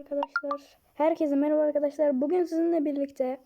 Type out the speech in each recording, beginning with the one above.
Arkadaşlar, herkese merhaba arkadaşlar. Bugün sizinle birlikte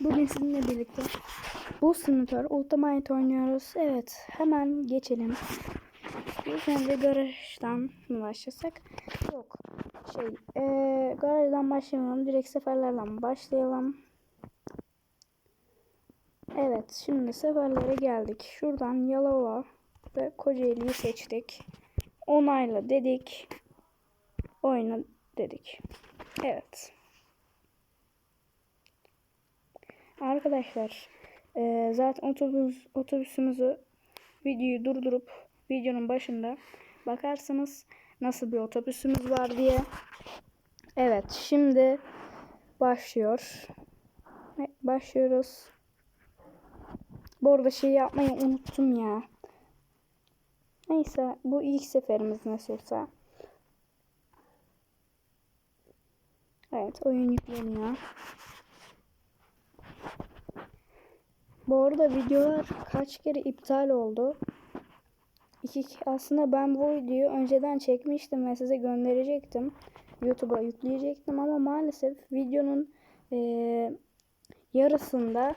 Bugün sizinle birlikte bu simülatör Ultimate oynuyoruz. Evet, hemen geçelim. İlk önce garajdan mı başlasak? Yok. Şey, eee garajdan başlayalım. Direkt seferlerden başlayalım. Evet, şimdi seferlere geldik. Şuradan Yalova ve Kocaeli'yi seçtik. Onayla dedik. Oyna dedik. Evet. Arkadaşlar eee, zaten otobüs otobüsümüzü videoyu durdurup videonun başında bakarsınız nasıl bir otobüsümüz var diye. Evet şimdi başlıyor. Başlıyoruz. Bu arada şey yapmayı unuttum ya. Neyse bu ilk seferimiz nasıl olsa. Evet oyun yükleniyor. Bu arada videolar kaç kere iptal oldu. İki, aslında ben bu videoyu önceden çekmiştim ve size gönderecektim. YouTube'a yükleyecektim ama maalesef videonun eee, yarısında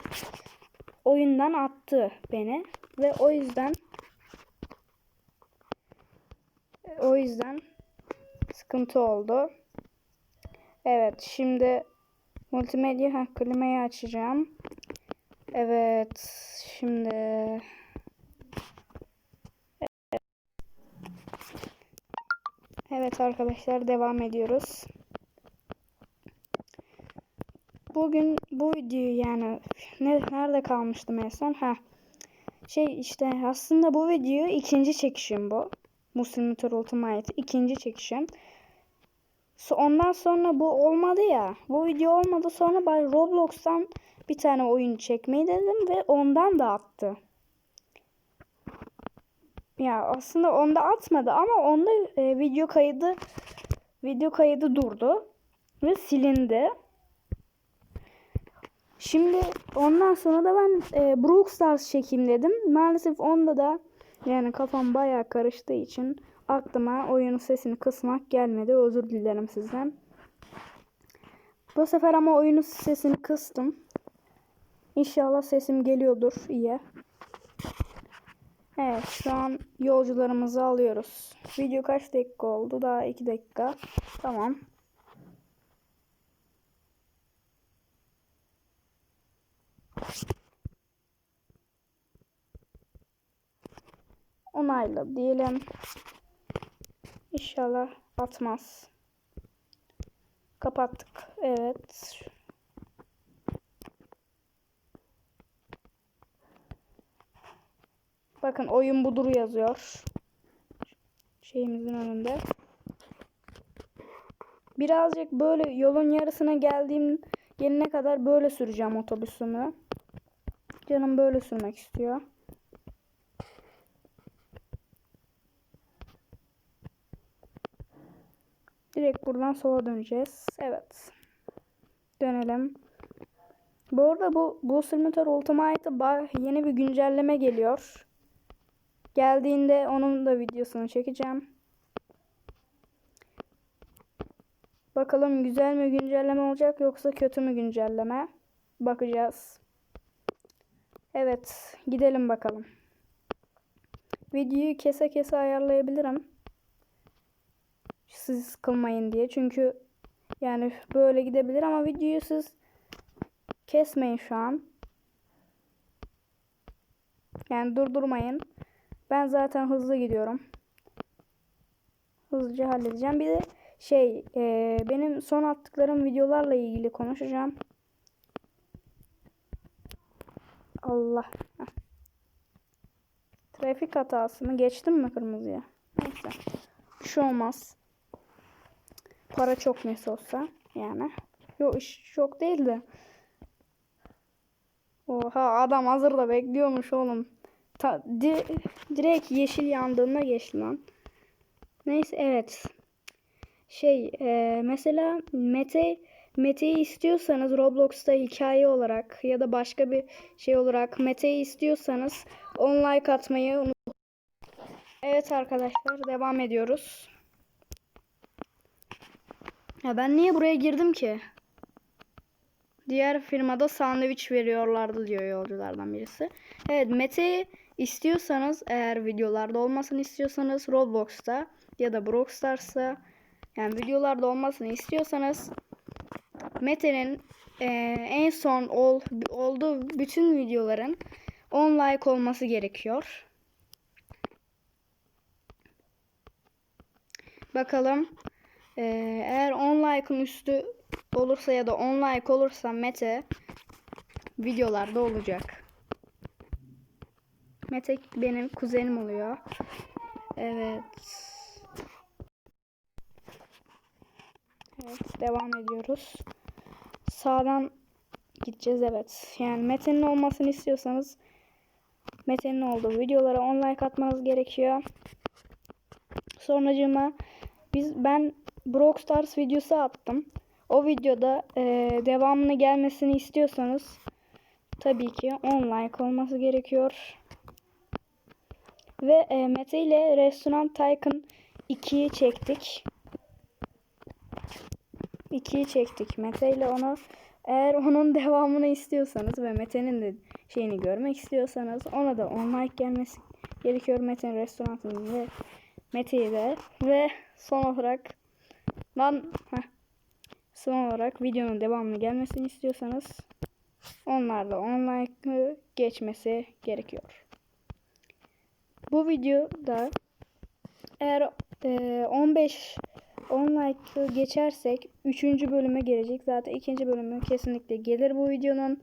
oyundan attı beni ve o yüzden o yüzden sıkıntı oldu. Evet şimdi multimedya ha, klimayı açacağım. Evet şimdi Evet arkadaşlar devam ediyoruz. Bugün bu videoyu yani ne, nerede kalmıştım en son? Ha. Şey işte aslında bu video ikinci çekişim bu. Muslim Motor Ultimate ikinci çekişim. Ondan sonra bu olmadı ya. Bu video olmadı. Sonra ben Roblox'tan bir tane oyun çekmeyi dedim ve ondan da attı. Ya aslında onda atmadı ama onda e, video kaydı video kaydı durdu ve silindi. Şimdi ondan sonra da ben e, Brook Stars çekeyim dedim. Maalesef onda da yani kafam bayağı karıştığı için aklıma oyunun sesini kısmak gelmedi. Özür dilerim sizden. Bu sefer ama oyunun sesini kıstım. İnşallah sesim geliyordur iyi. Evet şu an yolcularımızı alıyoruz. Video kaç dakika oldu? Daha 2 dakika. Tamam. Onayla diyelim. İnşallah atmaz. Kapattık. Evet. Bakın oyun budur yazıyor. Şeyimizin önünde. Birazcık böyle yolun yarısına geldiğim gelene kadar böyle süreceğim otobüsümü. Canım böyle sürmek istiyor. Direkt buradan sola döneceğiz. Evet. Dönelim. Bu arada bu bu Simulator Ultimate'a yeni bir güncelleme geliyor. Geldiğinde onun da videosunu çekeceğim. Bakalım güzel mi güncelleme olacak yoksa kötü mü güncelleme? Bakacağız. Evet, gidelim bakalım. Videoyu kese kese ayarlayabilirim. Siz sıkılmayın diye. Çünkü yani böyle gidebilir ama videoyu siz kesmeyin şu an. Yani durdurmayın. Ben zaten hızlı gidiyorum. Hızlıca halledeceğim. Bir de şey e, benim son attıklarım videolarla ilgili konuşacağım. Allah. Trafik hatası mı? Geçtim mi kırmızıya? Neyse. Bir şey olmaz. Para çok neyse olsa yani. Yok iş çok değil de. Oha adam hazır da bekliyormuş oğlum. Ta, di, direkt yeşil yandığında geçti lan. Neyse evet. Şey e, mesela Mete Mete'yi istiyorsanız Roblox'ta hikaye olarak ya da başka bir şey olarak Mete'yi istiyorsanız on like atmayı unutmayın. Evet arkadaşlar devam ediyoruz. Ya ben niye buraya girdim ki? Diğer firmada sandviç veriyorlardı diyor yolculardan birisi. Evet Mete'yi istiyorsanız eğer videolarda olmasını istiyorsanız Roblox'ta ya da Brawl Stars'ta yani videolarda olmasını istiyorsanız Mete'nin eee, en son ol, olduğu bütün videoların 10 like olması gerekiyor. Bakalım eee, eğer 10 like'ın üstü olursa ya da 10 like olursa Mete videolarda olacak. Mete benim kuzenim oluyor. Evet. Evet devam ediyoruz. Sağdan gideceğiz evet. Yani Mete'nin olmasını istiyorsanız Mete'nin olduğu videolara 10 like atmanız gerekiyor. Sonracığıma biz ben Brawl Stars videosu attım. O videoda eee, devamını gelmesini istiyorsanız tabii ki 10 like olması gerekiyor. Ve e, Mete ile Restoran Tycoon 2'yi çektik. 2'yi çektik Mete ile onu. Eğer onun devamını istiyorsanız ve Mete'nin de şeyini görmek istiyorsanız ona da 10 like gelmesi gerekiyor Mete'nin restoranının ve Mete'yi de ve son olarak lan heh, son olarak videonun devamını gelmesini istiyorsanız onlarla 10 like geçmesi gerekiyor. Bu videoda eğer e, 15 10 like geçersek 3. bölüme gelecek. Zaten 2. bölümü kesinlikle gelir bu videonun.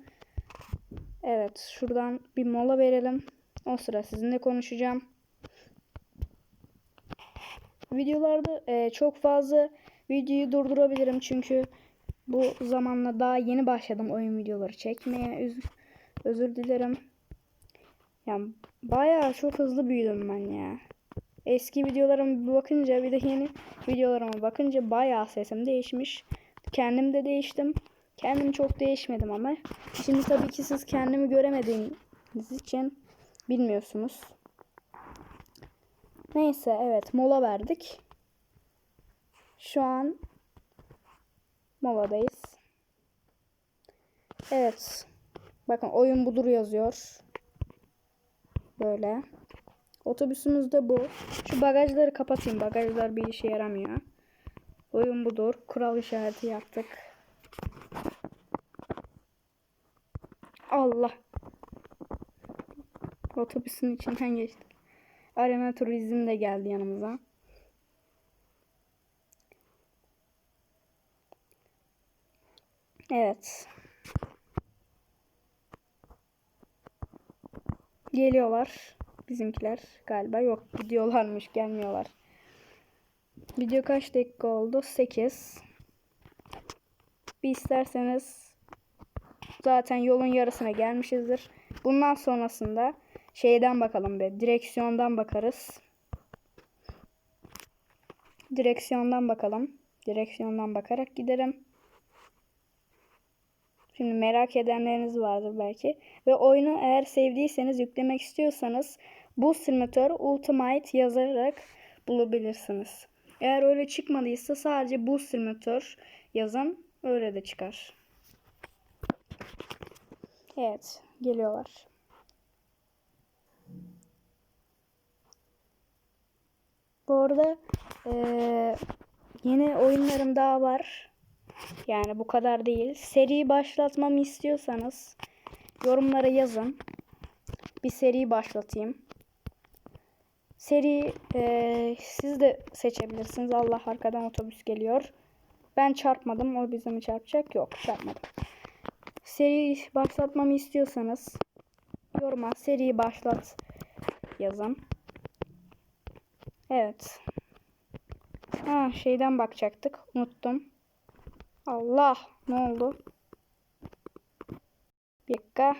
Evet şuradan bir mola verelim. O sıra sizinle konuşacağım. Videolarda e, çok fazla videoyu durdurabilirim çünkü bu zamanla daha yeni başladım oyun videoları çekmeye. Üz- özür dilerim. Yani bayağı çok hızlı büyüdüm ben ya. Eski videolarıma bakınca bir de yeni videolarıma bakınca bayağı sesim değişmiş. Kendim de değiştim. Kendim çok değişmedim ama. Şimdi tabii ki siz kendimi göremediğiniz için bilmiyorsunuz. Neyse evet mola verdik. Şu an moladayız. Evet. Bakın oyun budur yazıyor. Böyle. Otobüsümüz de bu. Şu bagajları kapatayım. Bagajlar bir işe yaramıyor. Oyun budur. Kural işareti yaptık. Allah. Otobüsün içinden geçtik. Arena Turizm de geldi yanımıza. Evet. Geliyorlar. Bizimkiler galiba yok. Gidiyorlarmış gelmiyorlar. Video kaç dakika oldu? 8. Bir isterseniz zaten yolun yarısına gelmişizdir. Bundan sonrasında şeyden bakalım be. Direksiyondan bakarız. Direksiyondan bakalım. Direksiyondan bakarak giderim. Şimdi merak edenleriniz vardır belki. Ve oyunu eğer sevdiyseniz yüklemek istiyorsanız bu simülatör Ultimate yazarak bulabilirsiniz. Eğer öyle çıkmadıysa sadece bu simülatör yazın. Öyle de çıkar. Evet. Geliyorlar. Bu arada eee, yeni oyunlarım daha var. Yani bu kadar değil. Seri başlatmamı istiyorsanız yorumlara yazın. Bir seri başlatayım. Seri eee, siz de seçebilirsiniz. Allah arkadan otobüs geliyor. Ben çarpmadım. O bize mi çarpacak? Yok çarpmadım. Seri başlatmamı istiyorsanız yoruma seri başlat yazın. Evet. Ha şeyden bakacaktık. Unuttum. Allah ne oldu? Bir dakika.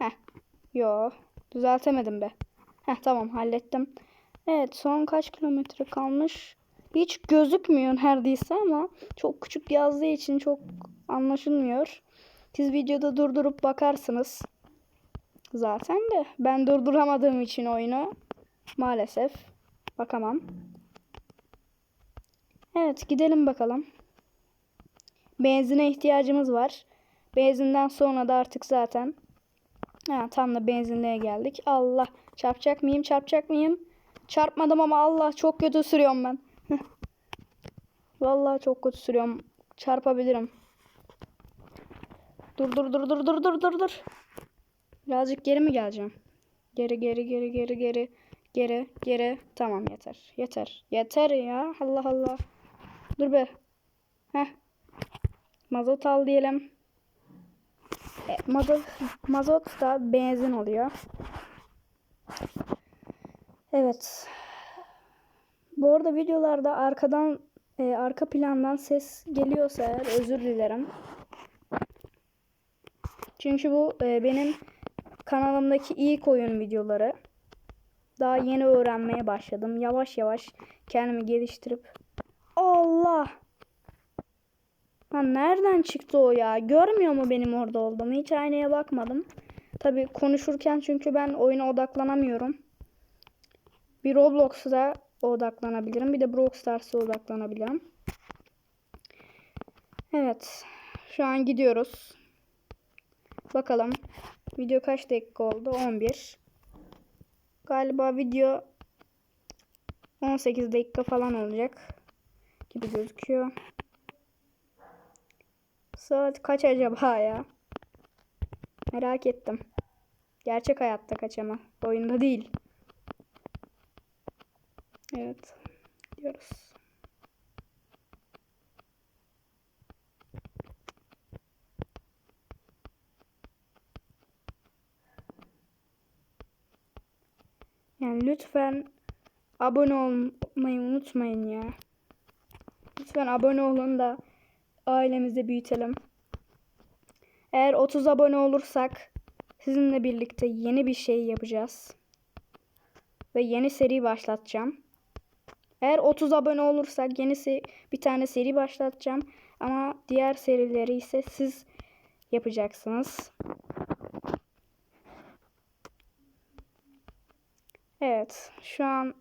Heh. Yo. Düzeltemedim be. Heh tamam hallettim. Evet son kaç kilometre kalmış? Hiç gözükmüyor neredeyse ama çok küçük yazdığı için çok anlaşılmıyor. Siz videoda durdurup bakarsınız. Zaten de ben durduramadığım için oyunu maalesef bakamam. Evet gidelim bakalım. Benzine ihtiyacımız var. Benzinden sonra da artık zaten ha, tam da benzinliğe geldik. Allah çarpacak mıyım çarpacak mıyım? Çarpmadım ama Allah çok kötü sürüyorum ben. Vallahi çok kötü sürüyorum. Çarpabilirim. Dur dur dur dur dur dur dur dur. Birazcık geri mi geleceğim? Geri geri geri geri geri geri geri. Tamam yeter. Yeter. Yeter ya. Allah Allah. Dur be. Heh. Mazot al diyelim. E, mazot, mazot da benzin oluyor. Evet. Bu arada videolarda arkadan e, arka plandan ses geliyorsa eğer özür dilerim. Çünkü bu e, benim kanalımdaki ilk oyun videoları. Daha yeni öğrenmeye başladım. Yavaş yavaş kendimi geliştirip Allah! Lan nereden çıktı o ya? Görmüyor mu benim orada olduğumu? Hiç aynaya bakmadım. Tabi konuşurken çünkü ben oyuna odaklanamıyorum. Bir Roblox'a odaklanabilirim. Bir de Brawl Stars'a odaklanabilirim. Evet. Şu an gidiyoruz. Bakalım. Video kaç dakika oldu? 11. Galiba video 18 dakika falan olacak gibi gözüküyor. Saat kaç acaba ya? Merak ettim. Gerçek hayatta kaç ama. Oyunda değil. Evet. Gidiyoruz. Yani lütfen abone olmayı unutmayın ya. Lütfen abone olun da ailemizi büyütelim. Eğer 30 abone olursak sizinle birlikte yeni bir şey yapacağız. Ve yeni seri başlatacağım. Eğer 30 abone olursak yeni bir tane seri başlatacağım. Ama diğer serileri ise siz yapacaksınız. Evet, şu an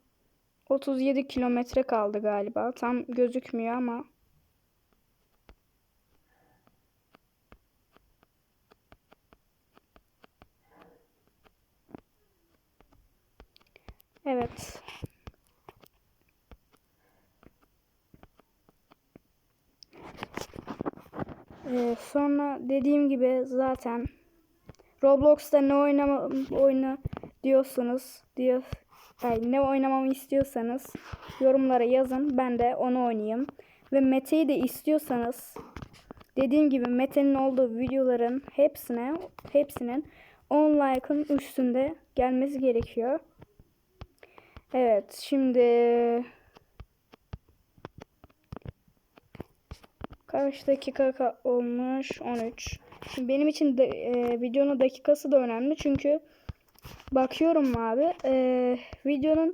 37 kilometre kaldı galiba. Tam gözükmüyor ama. Evet. Ee, sonra dediğim gibi zaten Roblox'ta ne oynama oyna diyorsunuz diyor yani ne oynamamı istiyorsanız yorumlara yazın ben de onu oynayayım ve Mete'yi de istiyorsanız dediğim gibi Mete'nin olduğu videoların hepsine hepsinin 10 like'ın üstünde gelmesi gerekiyor. Evet şimdi kaç dakika ka- olmuş? 13 Şimdi benim için de, e, videonun dakikası da önemli çünkü bakıyorum abi e, videonun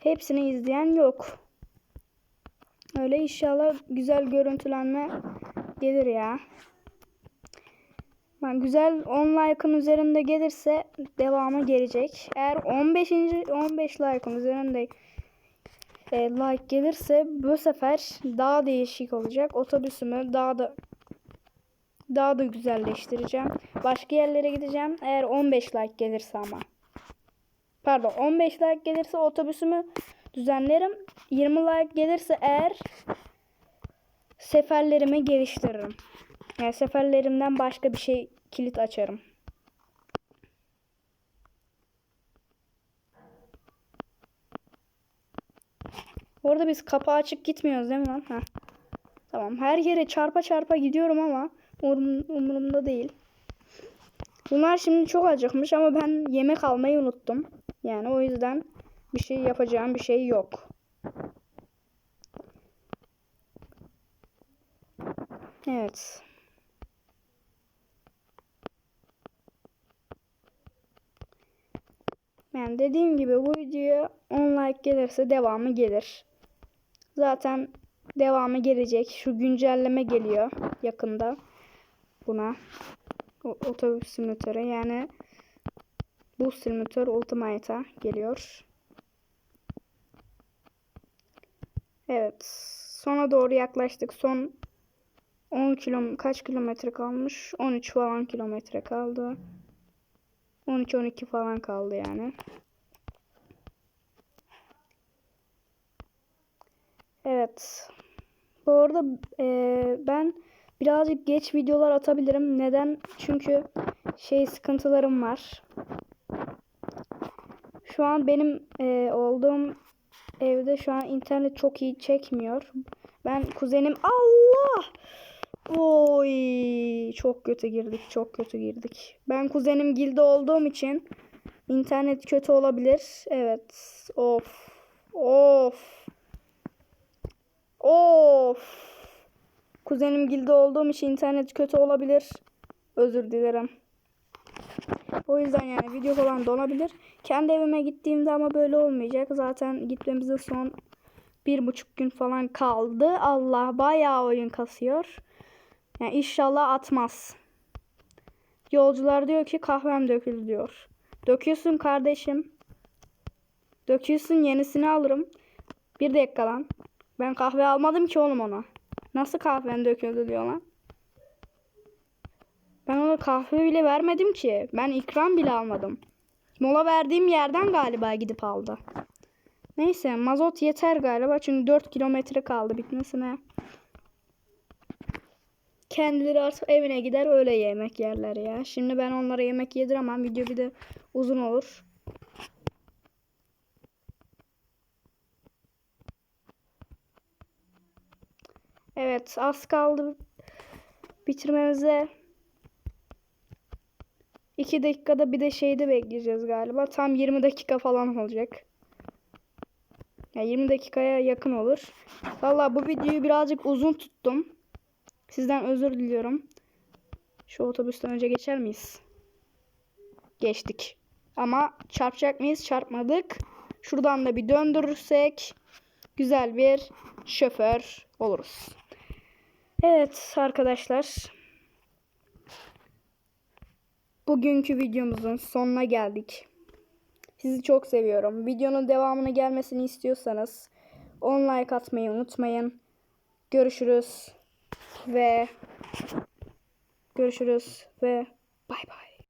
hepsini izleyen yok. Öyle inşallah güzel görüntülenme gelir ya yani güzel 10 like'ın üzerinde gelirse devamı gelecek. Eğer 15. 15 like'ın üzerinde e, like gelirse bu sefer daha değişik olacak. Otobüsümü daha da daha da güzelleştireceğim. Başka yerlere gideceğim. Eğer 15 like gelirse ama. Pardon 15 like gelirse otobüsümü düzenlerim. 20 like gelirse eğer seferlerimi geliştiririm. Yani seferlerimden başka bir şey kilit açarım. Orada biz kapağı açık gitmiyoruz değil mi lan? Heh. Tamam her yere çarpa çarpa gidiyorum ama umur, umurumda değil. Bunlar şimdi çok acıkmış ama ben yemek almayı unuttum. Yani o yüzden bir şey yapacağım bir şey yok. Evet. Yani dediğim gibi bu videoya 10 like gelirse devamı gelir. Zaten devamı gelecek. Şu güncelleme geliyor yakında buna. O, otobüs simülatörü yani bu simülatör Ultimate'a geliyor. Evet. Sona doğru yaklaştık. Son 10 kilo kaç kilometre kalmış? 13 falan kilometre kaldı. 13-12 falan kaldı yani. Evet. Bu arada eee, ben birazcık geç videolar atabilirim. Neden? Çünkü şey sıkıntılarım var. Şu an benim eee, olduğum evde şu an internet çok iyi çekmiyor. Ben kuzenim Allah! Oy çok kötü girdik çok kötü girdik. Ben kuzenim Gilde olduğum için internet kötü olabilir. Evet. Of. Of. Of. Kuzenim Gilde olduğum için internet kötü olabilir. Özür dilerim. O yüzden yani video falan donabilir. Kendi evime gittiğimde ama böyle olmayacak. Zaten gitmemize son bir buçuk gün falan kaldı. Allah bayağı oyun kasıyor. Yani inşallah atmaz. Yolcular diyor ki kahvem döküldü diyor. Döküyorsun kardeşim. Döküyorsun yenisini alırım. Bir dakika lan. Ben kahve almadım ki oğlum ona. Nasıl kahven döküldü diyor lan. Ben ona kahve bile vermedim ki. Ben ikram bile almadım. Mola verdiğim yerden galiba gidip aldı. Neyse mazot yeter galiba çünkü 4 kilometre kaldı bitmesine. Kendileri artık evine gider öyle yemek yerler ya. Şimdi ben onlara yemek yediremem. Video bir de uzun olur. Evet az kaldı bitirmemize. 2 dakikada bir de şeyde bekleyeceğiz galiba. Tam 20 dakika falan olacak. Ya 20 dakikaya yakın olur. Valla bu videoyu birazcık uzun tuttum. Sizden özür diliyorum. Şu otobüsten önce geçer miyiz? Geçtik. Ama çarpacak mıyız? Çarpmadık. Şuradan da bir döndürürsek güzel bir şoför oluruz. Evet arkadaşlar. Bugünkü videomuzun sonuna geldik. Sizi çok seviyorum. Videonun devamını gelmesini istiyorsanız 10 like atmayı unutmayın. Görüşürüz ve görüşürüz ve bay bay.